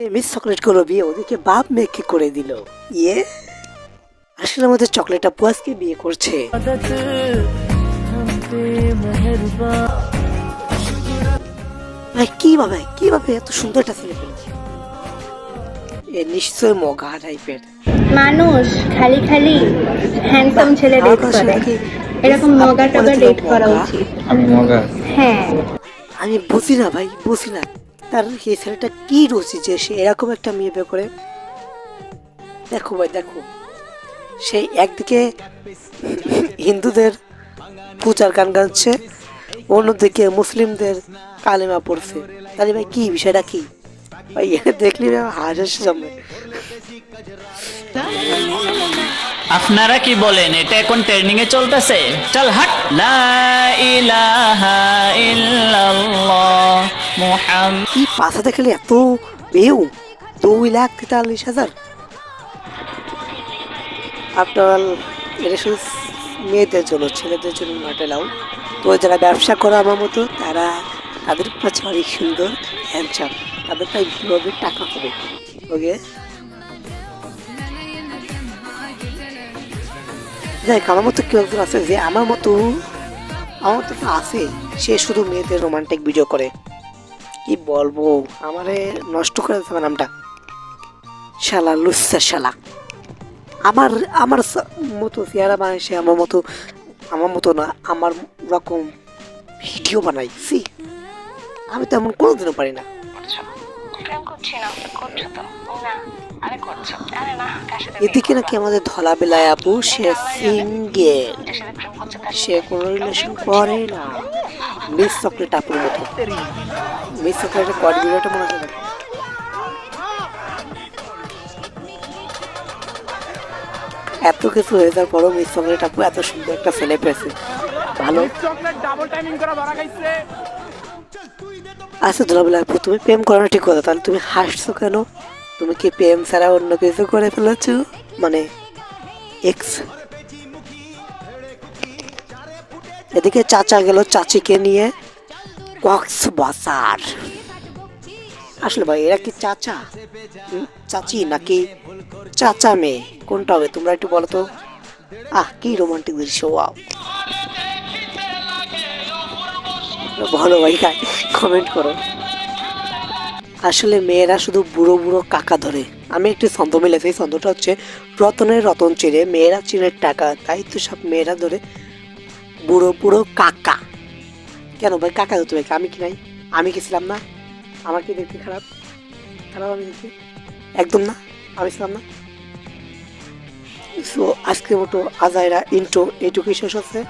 Miss chocolate করল বিয়ে ওদিকে বাপ মেয়েকে করে দিল। ইয়ে? আসলে আমাদের চকলেটটা পুয়াসকে বিয়ে করছে। ভাই কীভাবে কীভাবে এত সুন্দর একটা ছেলে পেল। এ নিশ্চয় মগা টাইপের মানুষ খালি খালি হ্যান্ডসাম ছেলে ডেট করে। এরকম মগা টগা ডেট করা উচিত। আমি মগা। হ্যাঁ। আমি বুঝি না ভাই বুঝি না। তার এই ছেলেটা কি রুচি যে সে এরকম একটা মেয়ে বিয়ে করে? দেখো ভাই, দেখো। সেই একদিকে হিন্দুদের পূজার গান গাচ্ছে, অন্যদিকে মুসলিমদের কালেমা পড়ছে। তাহলে ভাই, কি বিষয়টা কি? ভাই, দেখলে হাসি জমে আপনারা কি বলেন, এটা এখন ট্রেনিং এ চলতেছে? চল হাট, লা ইলাহা ইল্লাল্লাহ। কি পাশা দেখলে এত বেউ দুই লাখ তেতাল্লিশ হাজার? আফটার অল মেয়েদের জন্য, ছেলেদের জন্য নট এলাউ তো যারা ব্যবসা করে আমার মতো, তারা তাদের কাছে অনেক সুন্দর হ্যান্ডসাম তাদের তাই ভালোভাবে টাকা হবে। ওকে? দেখ আমার মতো কেউ একজন আছে যে আমার মতো আমার মতো আছে। সে শুধু মেয়েদের রোমান্টিক ভিডিও করে। কি বলব? আমারে নষ্ট করে দিতে হবে নামটা। শালা লুচ্ছা শালা। আমার আমার মতো চেহারা বানায় সে আমার মতো আমার মতো না আমার রকম ভিডিও বানাই সি আমি তো এমন কোনোদিনও পারি না। এদিকে নাকি আমাদের ধলা বেলায় আপু সে সিঙ্গেল সে কোনো রিলেশন করে না। মিস চকলেট আপুর মতো মিস চকলেটের ভিডিওটা মনে নাকি? এত কিছু হয়ে যাওয়ার পরও মিস চকলেট আপু এত সুন্দর একটা ছেলে পেয়েছে। ভালো। আচ্ছা দুলাবেলা আপু, তুমি প্রেম করো না ঠিক কথা, তাহলে তুমি হাসছো কেন? তুমি কি প্রেম ছাড়া অন্য কিছু করে ফেলেছো? মানে এক্স এদিকে চাচা গেল চাচিকে নিয়ে। কক্সবাজার। আসলে ভাই, এরা কি চাচা? চাচি নাকি চাচা মেয়ে? কোনটা হবে তোমরা একটু বলো তো? আহ, কি রোমান্টিক দৃশ্য ওয়াও ভালো ভাই কমেন্ট করো। আসলে মেয়েরা শুধু বুড়ো বুড়ো কাকা ধরে। আমি একটি ছন্দ মিলেছি ছন্দটা হচ্ছে রতনের রতন চিনে মেয়েরা চিনের টাকা, তাই তো সব মেয়েরা ধরে। বুড়ো বুড়ো কাকা। কেন ভাই, কাকা হতো ভাই আমি কি নাই? আমি কি ছিলাম না? আমার কি দেখতে খারাপ? খারাপ আমি দেখতে একদম না, আমি ছিলাম না। সো আজকের মতো আজাইরা ইন্টো এইটুকুই শেষ হচ্ছে।